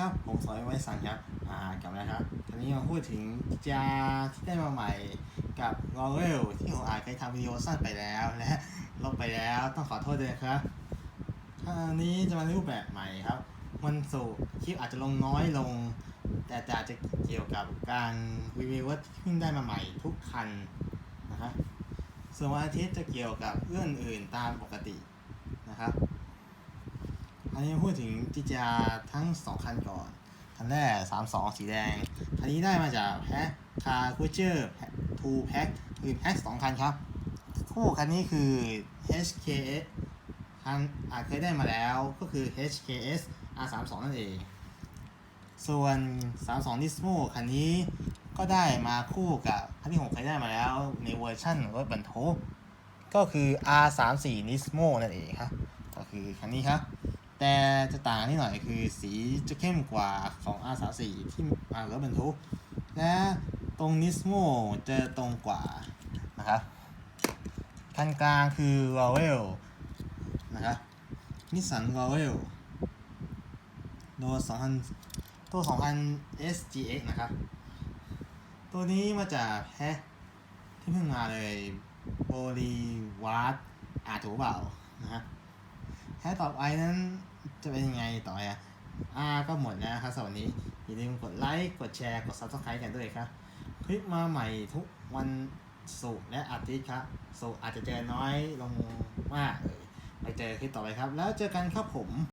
ครับ ผมสอยไว้สั่งครับอ่ากลับมาครับทีนี้มาพูดถึงจาที่ได้มาใหม่กับ l o r e l ที่ผมอาจเคยทำวิดีโอสั้นไปแล้วและลบไปแล้วต้องขอโทษด้วยครับอันนี้จะมาในรูปแบบใหม่ครับวันศุกคลิปอาจจะลงน้อยลง แต่จะอาจจะเกี่ยวกับการรีวิวรถที่เพิ่งได้มาใหม่ทุกคันนะครับส่วนวันอาทิตย์จะเกี่ยวกับเรื่องอื่นตามปกตินะครับ นนี้พูดถึงจิจาทั้งสองคันก่อน คันแรก 32 สีแดง คันนี้ได้มาจากแพ็คคาคูเจอร์ทูแพ็คคือแพ็คสองคันครับ คู่คันนี้คือ HKS คันอาจเคยได้มาแล้วก็คือ HKS R32 นั่นเอง ส่วน 32 Nismo คันนี้ก็ได้มาคู่กับคันที่ผมเคยได้มาแล้วในเวอร์ชั่นรถบรรทุกก็คือ R34 Nismo นั่นเองครับ ก็คือคันนี้ครับ แต่จะต่างนิดหน่อยคือสีจะเข้มกว่าของ R34 ที่มารถบรรทุกและตรง Nismo จะตรงกว่านะครับคันกลางคือ r o w e l นะครับนิสสัน r o w e l ตัว2000ตัว 2000 SGX นะครับ ตัวนี้มาจากแพ็คที่เพิ่งมาเลยโบลีวาร์ดอาจถูกเปล่านะฮะแค่ต่อไปนั้น จะเป็นยังไงต่ออะอ่าก็หมดแล้วครับสำหรับวันนี้อย่าลืมกดไลค์กดแชร์กด subscribe กันด้วยครับ คลิปมาใหม่ทุกวันศุกร์และอาทิตย์ครับศุกร์อาจจะเจอน้อยลงมากไปเจอคลิปต่อไปครับ แล้วเจอกันครับผม